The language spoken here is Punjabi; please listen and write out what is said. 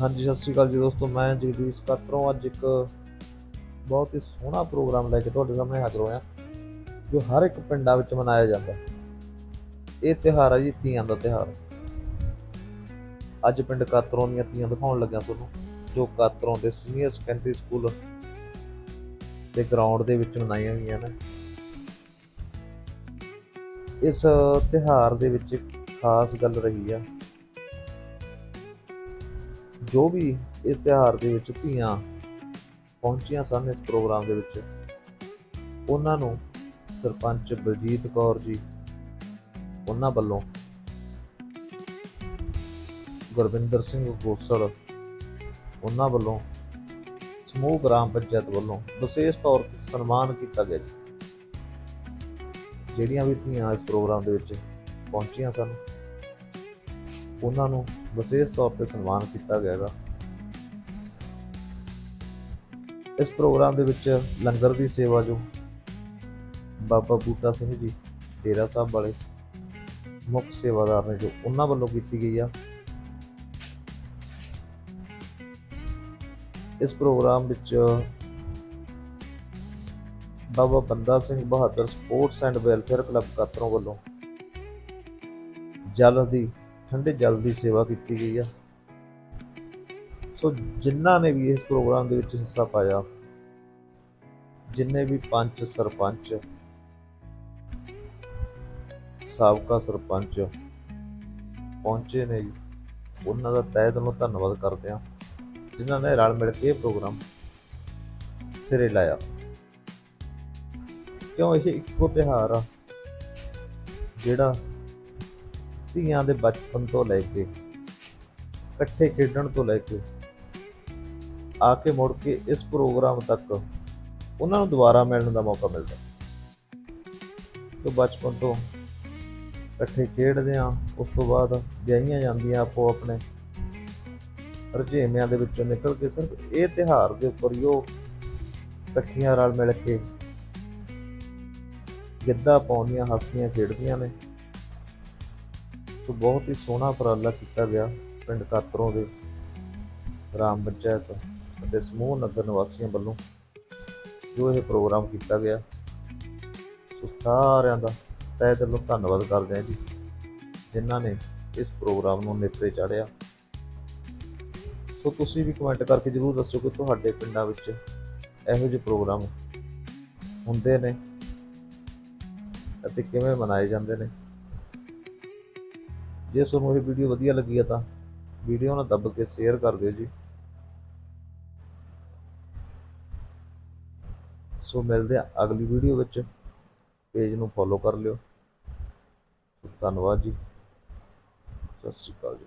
ਹਾਂਜੀ, ਸਤਿ ਸ਼੍ਰੀ ਅਕਾਲ ਜੀ ਦੋਸਤੋ, ਮੈਂ ਜਗਦੀਸ਼ ਕਾਤਰੋਂ ਅੱਜ ਇੱਕ ਬਹੁਤ ਹੀ ਸੋਹਣਾ ਪ੍ਰੋਗਰਾਮ ਲੈ ਕੇ ਤੁਹਾਡੇ ਸਾਹਮਣੇ ਹਾਜ਼ਰ ਹੋਇਆ, ਜੋ ਹਰ ਇੱਕ ਪਿੰਡਾਂ ਵਿੱਚ ਮਨਾਇਆ ਜਾਂਦਾ ਇਹ ਤਿਉਹਾਰ ਹੈ ਜੀ, ਤੀਆਂ ਦਾ ਤਿਉਹਾਰ। ਅੱਜ ਪਿੰਡ ਕਾਤਰੋਂ ਦੀਆਂ ਤੀਆਂ ਦਿਖਾਉਣ ਲੱਗਿਆ ਤੁਹਾਨੂੰ, ਜੋ ਕਾਤਰੋਂ ਦੇ ਸੀਨੀਅਰ ਸੈਕੰਡਰੀ ਸਕੂਲ ਦੇ ਗਰਾਊਂਡ ਦੇ ਵਿੱਚ ਮਨਾਈਆਂ ਗਈਆਂ ਨੇ। ਇਸ ਤਿਉਹਾਰ ਦੇ ਵਿੱਚ ਖਾਸ ਗੱਲ ਰਹੀ ਆ ਜੋ ਵੀ ਇਸ ਤਿਉਹਾਰ ਦੇ ਵਿੱਚ ਧੀਆਂ ਪਹੁੰਚੀਆਂ ਸਨ ਇਸ ਪ੍ਰੋਗਰਾਮ ਦੇ ਵਿੱਚ, ਉਹਨਾਂ ਨੂੰ ਸਰਪੰਚ ਬਲਜੀਤ ਕੌਰ ਜੀ, ਉਹਨਾਂ ਵੱਲੋਂ ਗੁਰਵਿੰਦਰ ਸਿੰਘ ਗੋਸਲ, ਉਹਨਾਂ ਵੱਲੋਂ ਸਮੂਹ ਗ੍ਰਾਮ ਪੰਚਾਇਤ ਵੱਲੋਂ ਵਿਸ਼ੇਸ਼ ਤੌਰ ਤੇ ਸਨਮਾਨ ਕੀਤਾ ਗਿਆ ਜੀ। ਜਿਹੜੀਆਂ ਵੀ ਧੀਆਂ ਇਸ ਪ੍ਰੋਗਰਾਮ ਦੇ ਵਿੱਚ ਪਹੁੰਚੀਆਂ ਸਨ ਉਹਨਾਂ ਨੂੰ ਵਿਸ਼ੇਸ਼ ਤੌਰ ਤੇ ਸਨਮਾਨ ਕੀਤਾ ਗਿਆ ਹੈਗਾ ਇਸ ਪ੍ਰੋਗਰਾਮ ਦੇ ਵਿੱਚ ਲੰਗਰ ਦੀ ਸੇਵਾ ਜੋ ਬਾਬਾ ਬੂਟਾ ਸਿੰਘ ਜੀ, ਡੇਰਾ ਸਾਹਿਬ ਵਾਲੇ ਮੁੱਖ ਸੇਵਾਦਾਰ ਨੇ ਜੋ ਉਹਨਾਂ ਵੱਲੋਂ ਕੀਤੀ ਗਈ ਆ। ਇਸ ਪ੍ਰੋਗਰਾਮ ਵਿੱਚ Baba Banda Singh Bahadar sports and welfare club Katron ਵੱਲੋਂ ਜਲ ਦੀ ਠੰਡੇ ਜਲ ਦੀ ਸੇਵਾ ਕੀਤੀ ਗਈ ਆ। ਸੋ ਜਿਨ੍ਹਾਂ ਨੇ ਵੀ ਇਸ ਪ੍ਰੋਗਰਾਮ ਦੇ ਵਿੱਚ ਹਿੱਸਾ ਪਾਇਆ, ਜਿੰਨੇ ਵੀ ਪੰਚ ਸਰਪੰਚ, ਸਾਬਕਾ ਸਰਪੰਚ ਪਹੁੰਚੇ ਨੇ ਉਹਨਾਂ ਦਾ ਤਹਿ ਦਿਲੋਂ ਧੰਨਵਾਦ ਕਰਦੇ ਹਾਂ, ਜਿਨ੍ਹਾਂ ਨੇ ਰਲ ਮਿਲ ਕੇ ਇਹ ਪ੍ਰੋਗਰਾਮ ਸਿਰੇ ਲਾਇਆ। ਕਿਉਂ ਇਹ ਇੱਕੋ ਤਿਉਹਾਰ ਆ, ਜਿਹੜਾ ਧੀਆਂ ਦੇ ਬਚਪਨ ਤੋਂ ਲੈ ਕੇ, ਇਕੱਠੇ ਖੇਡਣ ਤੋਂ ਲੈ ਕੇ, ਆ ਕੇ ਮੁੜ ਕੇ ਇਸ ਪ੍ਰੋਗਰਾਮ ਤੱਕ ਉਹਨਾਂ ਨੂੰ ਦੁਬਾਰਾ ਮਿਲਣ ਦਾ ਮੌਕਾ ਮਿਲਦਾ। ਤੇ ਬਚਪਨ ਤੋਂ ਇਕੱਠੇ ਖੇਡਦੇ ਆ ਉਸ ਤੋਂ ਬਾਅਦ ਵਿਆਹੀਆਂ ਜਾਂਦੀਆਂ ਆਪੋ ਆਪਣੇ। ਰੁਝੇਵਿਆਂ ਦੇ ਵਿੱਚੋਂ ਨਿਕਲ ਕੇ ਸਿਰਫ ਇਹ ਤਿਹਾਰ ਦੇ ਉੱਪਰ ਹੀ ਉਹ ਇਕੱਠੀਆਂ ਰਲ ਮਿਲ ਕੇ ਗਿੱਧਾ ਪਾਉਂਦੀਆਂ, ਹੱਸਦੀਆਂ, ਖੇਡਦੀਆਂ ਨੇ। ਸੋ ਬਹੁਤ ਹੀ ਸੋਹਣਾ ਉਪਰਾਲਾ ਕੀਤਾ ਗਿਆ ਪਿੰਡ ਕਾਤਰੋਂ ਦੇ ਗ੍ਰਾਮ ਪੰਚਾਇਤ ਅਤੇ ਸਮੂਹ ਨਗਰ ਨਿਵਾਸੀਆਂ ਵੱਲੋਂ, ਜੋ ਇਹ ਪ੍ਰੋਗਰਾਮ ਕੀਤਾ ਗਿਆ। ਸੋ ਸਾਰਿਆਂ ਦਾ ਤਹਿ ਦਿਲੋਂ ਧੰਨਵਾਦ ਕਰਦੇ ਹਾਂ ਜੀ, ਜਿਨ੍ਹਾਂ ਨੇ ਇਸ ਪ੍ਰੋਗਰਾਮ ਨੂੰ ਨੇਪਰੇ ਚਾੜਿਆ ਸੋ ਤੁਸੀਂ ਵੀ ਕਮੈਂਟ ਕਰਕੇ ਜਰੂਰ ਦੱਸੋ ਕਿ ਤੁਹਾਡੇ ਪਿੰਡਾਂ ਵਿੱਚ ਇਹੋ ਜਿਹੇ ਪ੍ਰੋਗਰਾਮ ਹੁੰਦੇ ਨੇ ਅਤੇ ਕਿਵੇਂ ਮਨਾਏ ਜਾਂਦੇ ਨੇ। ਜੇ ਤੁਹਾਨੂੰ ਇਹ ਵੀਡੀਓ ਵਧੀਆ ਲੱਗੀ ਹੈ ਤਾਂ ਵੀਡੀਓ ਨੂੰ ਦੱਬ ਕੇ ਸ਼ੇਅਰ ਕਰ ਦਿਓ ਜੀ। ਸੋ ਮਿਲਦੇ ਆ ਅਗਲੀ ਵੀਡੀਓ ਵਿੱਚ। ਪੇਜ ਨੂੰ ਫੋਲੋ ਕਰ ਲਿਓ। ਧੰਨਵਾਦ ਜੀ। ਸਤਿ ਸ਼੍ਰੀ ਅਕਾਲ ਜੀ।